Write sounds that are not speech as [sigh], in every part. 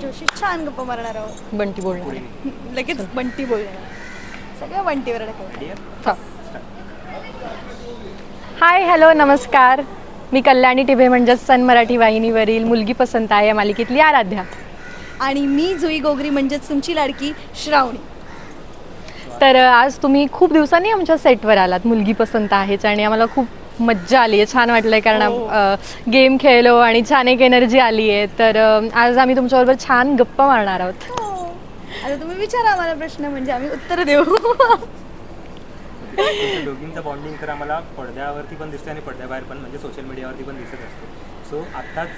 त्यांच्याशी छान गप्पा मारणार आहोत. बंटी बोलणार. लगेच बंटी बोलणार. सगळं बंटीवर हाय हॅलो नमस्कार. मी कल्याणी टिभे म्हणजेच सन मराठी वाहिनीवरील मुलगी पसंत आहे या मालिकेतली आराध्या. आणि मी जुई गोगरी म्हणजेच तुमची लाडकी श्रावणी. तर अ, आज तुम्ही खूप दिवसांनी आमच्या सेटवर आलात. मुलगी पसंत आहेच आणि आम्हाला खूप मज्जा आली आहे छान वाटलंय कारण हो. गेम खेळलो आणि छान एक एनर्जी आली आहे तर आज आम्ही तुमच्याबरोबर छान गप्पा मारणार आहोत. आता तुम्ही विचारा आम्हाला प्रश्न म्हणजे आम्ही उत्तर देऊ. दोघींचं बॉन्डिंग तर आम्हाला पडद्यावरती पण दिसते आणि पडद्याबाहेर पण म्हणजे सोशल मीडियावरती पण दिसत असते. सो आत्ताच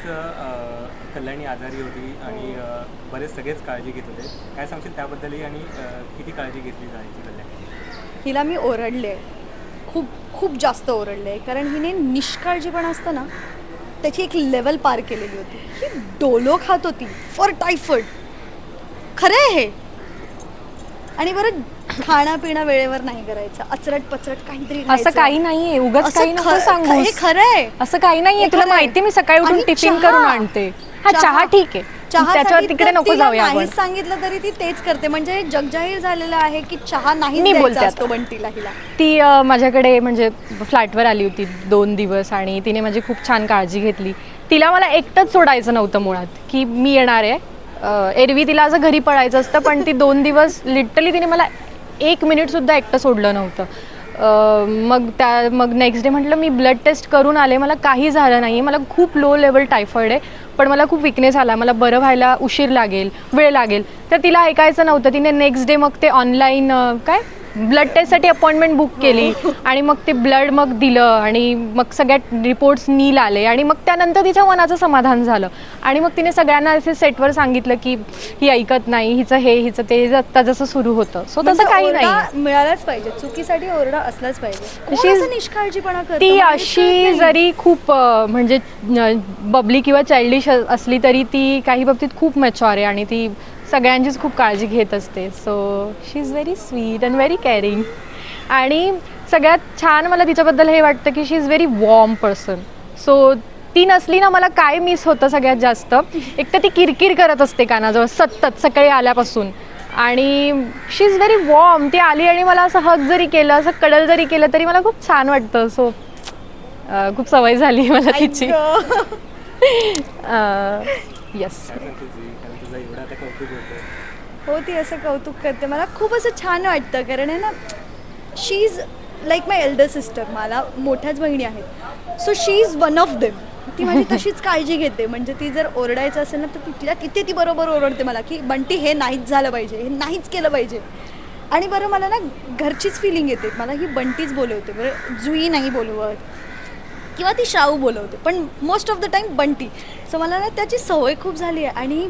कल्याणी आजारी होती आणि बरेच सगळेच काळजी घेत होते. काय सांगशील त्याबद्दलही आणि किती काळजी घेतली जायची कल्याणी? हिला मी ओरडले. खूप खूप जास्त ओरडले कारण हिने निष्काळजीपणा असतं ना त्याची एक लेवल पार केलेली होती. ही डोलो खात होती. फॉर टायफॉइड खरं आहे हे. आणि बरं खाणं पिणं वेळेवर नाही करायचं. अचरट पचरट काहीतरी असं. काही नाहीये. उगाच काही नको सांगू हे खरं आहे. असं काही नाहीये. तुला. माहिती मी सकाळी उठून टिफिन. करून आणते. हा चहा ठीक आहे. त्याच्यावर तिकडे नको जाऊया आपण. सांगितलं तरी ती तेच करते. म्हणजे जगजाहीर झालेलं आहे की चहा नाही मी बोलते असतो आता. बंटीला हिला. ती अ, माझ्याकडे म्हणजे फ्लॅटवर आली होती दोन दिवस आणि तिने माझी खूप छान काळजी घेतली. तिला मला एकटंच सोडायचं नव्हतं मुळात की मी येणार आहे. अ, एरवी तिला असं घरी पडायचं असतं पण ती दोन दिवस लिटरली तिने मला एक मिनिटसुद्धा एकटं सोडलं नव्हतं. अ, मग त्या मग नेक्स्ट डे म्हटलं मी ब्लड टेस्ट करून आले. मला काही झालं नाही मला खूप लो लेवल टायफॉईड आहे. पण मला खूप विकनेस आला. मला बरं व्हायला उशीर लागेल वेळ लागेल. तर तिला ऐकायचं नव्हतं. तिने नेक्स्ट डे मग ते ऑनलाईन काय? ब्लड टेस्टसाठी अपॉइंटमेंट बुक केली आणि मग ते ब्लड मग दिलं आणि मग सगळ्या रिपोर्ट्स नील आले आणि मग त्यानंतर तिच्या मनाचं समाधान झालं. आणि मग तिने सगळ्यांना असे सेटवर सांगितलं की ही ऐकत नाही हिचं हे हिचं ते आता जसं सुरू होतं. सो तसं म्हणजे काही नाही. मिळालाच पाहिजे. चुकीसाठी ओरडा असलाच पाहिजे. निष्काळजीपणा? ती हे अशी. जरी खूप म्हणजे बबली किंवा चाइल्डिश असली तरी ती काही बाबतीत खूप मॅच्युअर आहे आणि ती सगळ्यांचीच खूप काळजी घेत असते. So she is very sweet and very caring आणि सगळ्यात छान मला तिच्याबद्दल हे वाटतं की she is very warm person so ती नसली ना मला काय मिस होतं सगळ्यात जास्त? एक तर ती किरकिर करत असते कानाजवळ सतत सकाळी आल्यापासून. आणि शी इज व्हेरी वॉर्म ती आली आणि मला असं हक जरी केलं असं कडल जरी केलं तरी मला खूप छान वाटतं. सो खूप सवय झाली मला तिची. येस [laughs] काय सांगशील जी कारण तुझं एवढं आता कौतुक होतं हो ती असं कौतुक करते. मला खूप असं छान वाटतं कारण आहे ना she is like my elder sister मला मोठ्याच बहिणी आहेत. So she is one of them ती माझी [laughs] तशीच काळजी घेते. म्हणजे ती जर ओरडायचं असेल ना तर तिथल्या तिथे ती बरोबर ओरडते मला की बंटी हे नाहीच झालं पाहिजे. हे नाहीच केलं पाहिजे. आणि बरं मला ना घरचीच फिलिंग येते. मला ही बंटीच बोलवते. बरं जुई नाही बोलवत. किंवा ती शाहू बोलवते. पण most of the time Bunty. So मला ना त्याची सवय खूप झाली आहे. आणि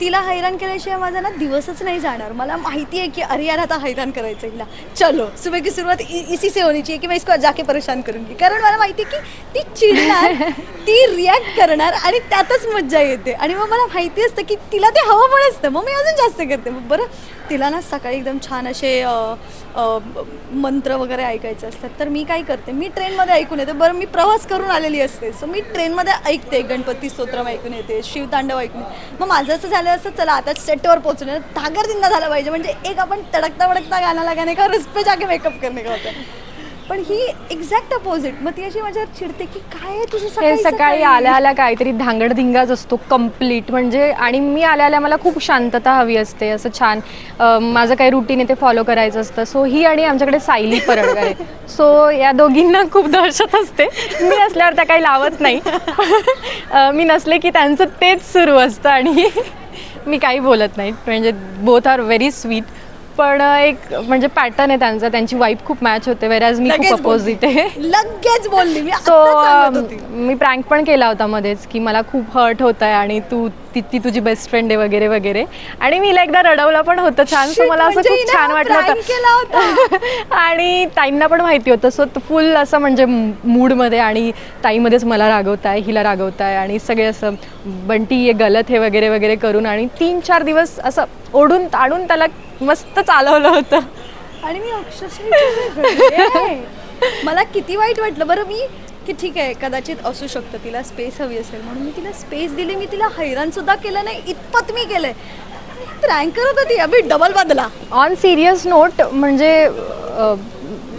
तिला हैराण केल्याशिवाय माझा ना दिवसच नाही जाणार. मला माहिती आहे की अरे यार आता हैराण करायचं हिला. चलो सुबह की सुरुवात इसी से होनी चाहिए कि मैं इसको जाके परेशान करूंगी कारण मला माहिती आहे की ती चिडणार [laughs] ती रिॲक्ट करणार आणि त्यातच मज्जा येते. आणि मग मला माहिती असतं की तिला ते हवं पण असतं. मग मी अजून जास्त करते. मग बरं तिला ना सकाळी एकदम छान असे मंत्र वगैरे ऐकायचे असतात. तर मी काय करते मी ट्रेनमध्ये ऐकून येते. बरं मी प्रवास करून आलेली असते. सो मी ट्रेनमध्ये ऐकते. गणपती स्तोत्रम ऐकून येते शिवतांडव ऐकून येते. मग माझं असं झालं असं चला आता सेटवर पोहोचलं धागर दिंदा झाला पाहिजे. म्हणजे एक आपण तडकता वडकता गाणं लगाने का रस्ते जागे मेकअप करणे का होतं. पण ही एक्झॅक्ट अपोजिट मग ती अशी माझ्यावर चिडते की काय आहे तुझं सकाळी सकाळी आल्या आल्या काहीतरी धांगडधिंगाच असतो. कंप्लीट म्हणजे आणि मी आल्या आल्या मला खूप शांतता हवी असते. असं छान अं, माझं काही रुटीन आहे ते फॉलो करायचं असतं. सो ही आणि आमच्याकडे सायली परडकर आहे सो या दोघींना खूप दहशत असते. मी असल्यावर त्या काही लावत नाही. [laughs] अं, मी नसले की त्यांचं तेच सुरू असतं आणि मी काही बोलत नाही. म्हणजे बोथ आर व्हेरी स्वीट पण एक म्हणजे पॅटर्न आहे त्यांचा. त्यांची वाईफ खूप मॅच होते वेरॅज मी खूप. अपोजिट आहे. लगेच बोलली. मी सो मी प्रँक पण केला होता मध्येच की मला खूप हर्ट होत आहे आणि तू ती ती तुझी बेस्ट फ्रेंड आहे वगैरे वगैरे. आणि मी एकदा रडवलं पण होतं छान सो मला असं म्हणजे खूप छान हा वाटलं होतं. [laughs] आणि ताईंना पण माहिती होतं सो फुल असं म्हणजे मूडमध्ये आणि ताईमध्येच मला रागवताय हिला रागवताय आणि सगळे असं बंटी ये गलत हे वगैरे वगैरे करून. आणि तीन चार दिवस असं ओढून ताडून त्याला मस्त चालवलं होतं. आणि मी अक्षरशः मला किती वाईट वाटलं. बरं मी की ठीक आहे कदाचित असू शकतं तिला स्पेस हवी असेल. म्हणून मी तिला स्पेस दिली मी तिला हैराणसुद्धा केलं नाही इतपत मी केलं आहे प्रँक करत होती अभि डबल बदला. ऑन सिरियस नोट म्हणजे अ,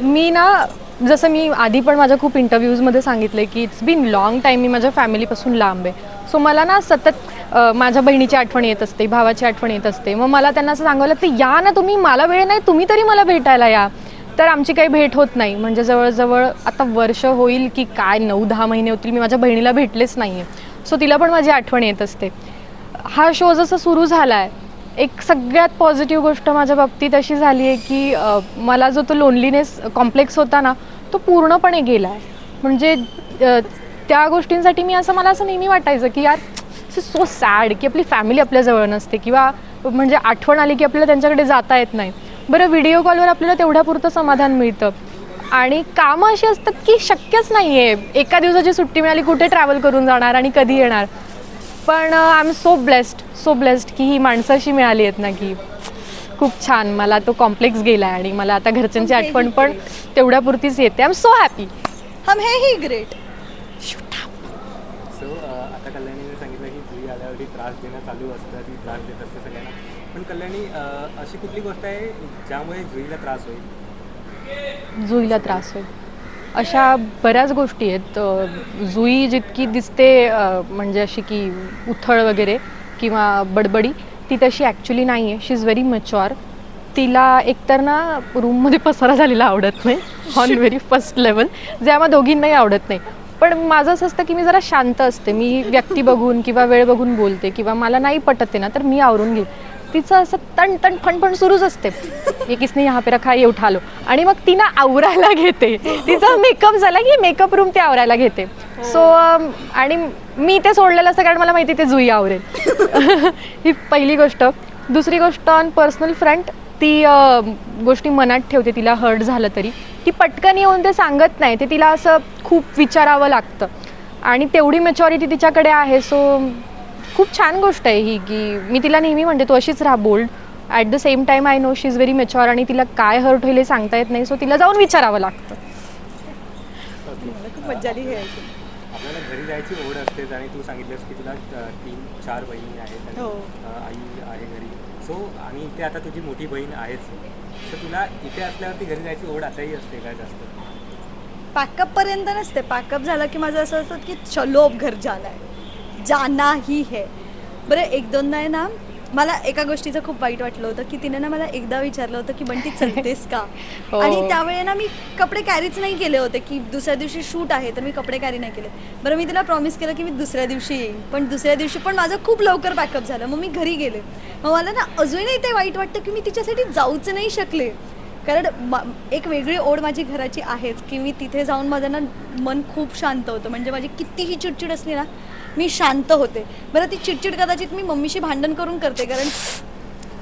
मी ना जसं मी आधी पण माझ्या खूप इंटरव्ह्यूजमध्ये सांगितलं की इट्स बीन लॉंग टाईम मी माझ्या फॅमिलीपासून लांब आहे. सो मला ना सतत अ, माझ्या बहिणीची आठवण येत असते भावाची आठवण येत असते. मग मला त्यांना असं सांगावं लागतं या ना तुम्ही मला वेळ नाही तुम्ही तरी मला भेटायला या. तर आमची काही भेट होत नाही. म्हणजे जवळजवळ आता वर्ष होईल की काय नऊ दहा महिने होतील. मी माझ्या बहिणीला भेटलेच नाही आहे सो तिला पण माझी आठवण येत असते. हा शो जसा सुरू झाला आहे एक सगळ्यात पॉझिटिव्ह गोष्ट माझ्या बाबतीत अशी झाली आहे की मला जो तो लोनलीनेस कॉम्प्लेक्स होता ना तो पूर्णपणे गेला आहे म्हणजे त्या गोष्टींसाठी मी असं मला असं नेहमी वाटायचं की यार सो सॅड की आपली फॅमिली आपल्याजवळ नसते किंवा म्हणजे आठवण आली की आपल्याला त्यांच्याकडे जाता येत नाही. बरं व्हिडिओ कॉलवर आपल्याला तेवढ्यापुरतं समाधान मिळतं. आणि कामं अशी असतात की शक्यच नाही आहे एका दिवसाची सुट्टी मिळाली कुठे ट्रॅव्हल करून जाणार आणि कधी येणार? पण I am so blessed so blessed की ही माणसं अशी मिळाली आहेत ना की खूप छान. मला तो कॉम्प्लेक्स गेला आहे आणि मला आता घरच्यांची. आठवण पण तेवढ्यापुरतीच येते. आय एम सो हॅपी हम हे ही ग्रेट सो आता कल्याणीने सांगितलं की त्रास देणं चालू असतं. ती त्रास देत असते सगळ्यांना. पण कल्याणी अशी कुठली गोष्ट आहे ज्यामुळे जुईला त्रास होईल? जुईला त्रास होईल. अशा बऱ्याच गोष्टी आहेत. जुई जितकी दिसते म्हणजे अशी की उथळ वगैरे किंवा बडबडी ती तशी ॲक्च्युली नाही आहे शी इज व्हेरी मच्युअर तिला एकतर ना रूममध्ये पसारा झालेला आवडत नाही. ऑन व्हेरी फर्स्ट लेवल जे आम्हा दोघींनाही आवडत नाही. पण माझं असं असतं की मी जरा शांत असते. मी व्यक्ती बघून किंवा वेळ बघून बोलते किंवा मला नाही पटत आहे ना तर मी आवरून घेईन तिचं असं तण तण फणफण सुरूच असते. ये किसने यहाँ पे रखा ये उठा लो. आणि मग ती ना आवरायला घेते. तिचा मेकअप झाला की मेकअप रूम ते आवरायला घेते. सो um, आणि मी ते सोडलेलं असतं कारण मला माहिती आहे ते जुई आवरेल. [laughs] ही पहिली गोष्ट. दुसरी गोष्ट ऑन पर्सनल फ्रंट ती um, गोष्टी मनात ठेवते. तिला हर्ट झालं तरी. ती पटकन येऊन ते सांगत नाही. ते तिला असं खूप विचारावं लागतं. आणि तेवढी मेच्युरिटी तिच्याकडे आहे. सो खूप छान गोष्ट आहे ही की मी तिला नेहमी म्हणते तू अशीच राहा bold. At the same time I know she is very mature आणि तिला काय हर्ट होईल हे सांगता येत नाही. सो तिला जाऊन विचारावं लागतं. मला खूप मजा आली हे ऐकून. आपल्याला घरी जायची ओढ असतेच आणि तू सांगितलंस की तुला अ, तीन चार बहिणी आहेत आणि हो. अ, आई आहे घरी. सो आणि इथे आता तुझी मोठी बहीण आहेच. तर तुला इथे असल्यावरती घरी जायची ओढ आताही असते काय जास्त? पॅकअप पर्यंत नसते. पॅकअप झालं की माझं असं असतं की चलो अब घर है जाना ही है. बरं एक दोनदा आहे ना मला एका गोष्टीचं खूप वाईट वाटलं होतं की तिने ना मला एकदा विचारलं होतं की बंटी [laughs] चलतेस का? हो. आणि त्यावेळी ना मी कपडे कॅरीच नाही केले होते की दुसऱ्या दिवशी शूट आहे तर मी कपडे कॅरी नाही केले. बरं मी तिला प्रॉमिस केलं की मी दुसऱ्या दिवशी येईन. पण दुसऱ्या दिवशी पण माझं खूप लवकर पॅकअप झालं. मग मी घरी गेले. मग मला ना अजूनही ते वाईट वाटतं की मी तिच्यासाठी जाऊच नाही शकले. कारण एक वेगळी ओढ माझी घराची आहेच की मी तिथे जाऊन माझं ना मन खूप शांत होतं. म्हणजे माझी कितीही चिडचिड असली ना मी शांत होते. बरं ती चिडचिड कदाचित मी मम्मीशी भांडण करून करते कारण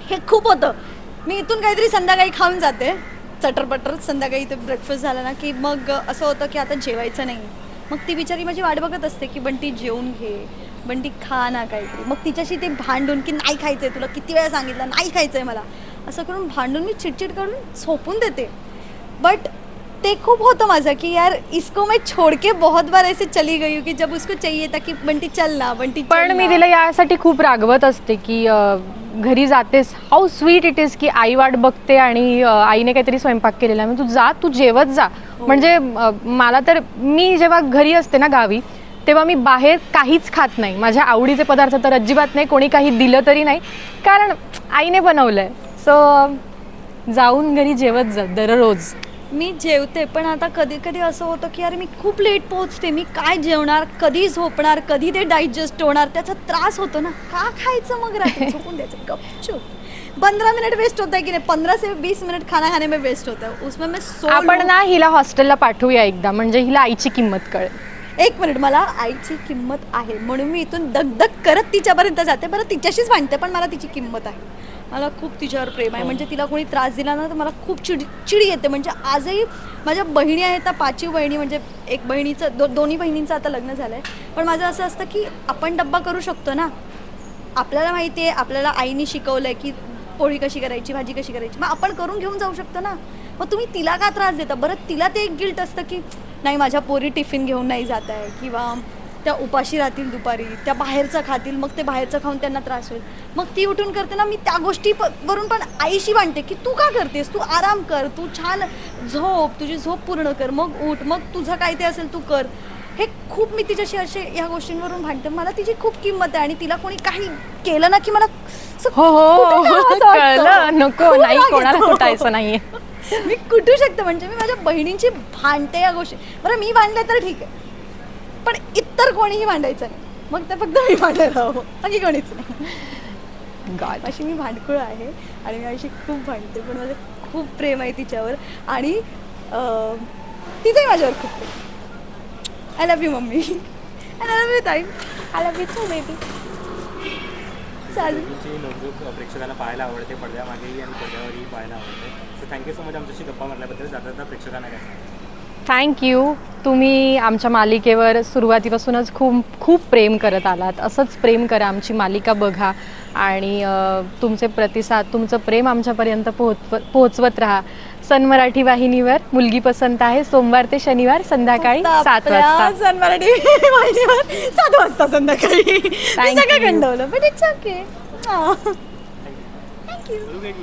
हे खूप होतं. मी इथून काहीतरी संध्याकाळी खाऊन जाते. चटरपटर संध्याकाळी इथे ब्रेकफास्ट झाला ना की मग असं होतं की आता जेवायचं नाही मग ती बिचारी माझी वाट बघत असते की बंटी जेवून घे बंटी खा ना काहीतरी. मग तिच्याशी ते भांडून की नाही खायचंय तुला किती वेळा सांगितलं नाही खायचंय मला. असं करून भांडून मी चिडचिड करून झोपून देते. बट ते खूप होतं माझं की यार इसको मैं छोड़ के बहुत बार ऐसे चली गई हूँ की जब उसको चाहिए था की बंटी चल ना बंटी पण मी. तिला यासाठी खूप रागवत असते की घरी जातेस हाऊ स्वीट इट इज की आई वाट बघते आणि आईने काहीतरी स्वयंपाक केलेला. तू जा तू जेवत जा. म्हणजे अ, मला तर मी जेव्हा घरी असते ना गावी तेव्हा मी बाहेर काहीच खात नाही. माझ्या आवडीचे पदार्थ तर अजिबात नाही कोणी काही दिलं तरी नाही. कारण आईने बनवलं आहे सो जाऊन घरी जेवत जा दररोज. मी जेवते पण आता कधी कधी असं होतं की अरे मी खूप लेट पोहोचते मी काय जेवणार कधी झोपणार कधी ते डायजेस्ट होणार त्याचा त्रास होतो ना. का खायचं मग रात्री? झोपून द्यायचं. गपचूप. पंद्रह मिनट वेस्ट होता है कि नहीं? पंद्रह से बीस मिनट खाना खाने में वेस्ट होता. है उसमें मैं सो आपण ना हिला हॉस्टेलला पाठवूया एकदा म्हणजे हिला आईची किंमत कळेल. एक मिनिट मला आईची किंमत आहे. म्हणून मी इथून दगदग करत तिच्यापर्यंत जाते. बरं तिच्याशीच भांडते पण मला तिची किंमत आहे. मला खूप तिच्यावर प्रेम आहे. म्हणजे तिला कोणी त्रास दिला ना तर मला खूप चिड चिड येते. म्हणजे आजही माझ्या बहिणी आहेत त्या पाचवी बहिणी म्हणजे एक बहिणीचं दो दोन्ही बहिणींचं आता लग्न झालं आहे पण माझं असं असतं की आपण डब्बा करू शकतो ना. आपल्याला माहिती आहे आपल्याला आईने शिकवलं आहे की पोळी कशी करायची भाजी कशी करायची. मग आपण करून घेऊन जाऊ शकतो ना. मग तुम्ही तिला का त्रास देता? बरं तिला ते एक गिल्ट असतं की नाही माझ्या पोरी टिफिन घेऊन नाही जात आहे किंवा त्या उपाशी राहतील दुपारी त्या बाहेरचं खातील मग ते बाहेरचं खाऊन त्यांना त्रास होईल. मग ती उठून करते ना मी त्या गोष्टी प- वरून पण आईशी मांडते की तू का करतेस? तू आराम कर तू छान झोप तुझी झोप पूर्ण कर मग उठ मग तुझं काय ते असेल तू कर. हे खूप मी तिच्याशी असे ह्या गोष्टींवरून भांडते. मला तिची खूप किंमत आहे आणि तिला कोणी काही केलं ना की मला हो हो. कळलं. नको नाही कोणाला. कुटायचं नाहीये. मी कुठू शकते? म्हणजे मी माझ्या बहिणींची भांडते या गोष्टी. बरं मी भांडले तर ठीक आहे. पण इतर कोणीही भांडायचं नाही. मग ते फक्त मी भांडायला हवं. बाकी कोणीच नाही. God. अशी मी भांडकुळ आहे आणि मी अशी खूप भांडते. पण माझं खूप प्रेम आहे तिच्यावर. आणि अं, तिचंही माझ्यावर खूप प्रेम I love you mummy. I love you ताई. I love you too baby प्रेक्षकांना पाहायला आवडते पडद्यामागेही आणि पडद्यावरही पाहायला आवडते. सो थँक्यू सो मच आमच्याशी गप्पा मारल्याबद्दल. जाता जाता प्रेक्षकांना काय सांगाल थँक्यू तुम्ही आमच्या मालिकेवर सुरुवातीपासूनच खूप खूप प्रेम करत आलात. असंच प्रेम करा आमची मालिका बघा. आणि तुमचे प्रतिसाद तुमचं प्रेम आमच्यापर्यंत पोहोचव पोहोचवत राहा. सन मराठी वाहिनीवर मुलगी पसंत आहे. सोमवार ते शनिवार संध्याकाळी सात वाजता. सन मराठी वाहिनीवर सात वाजता संध्याकाळी. थँक्यू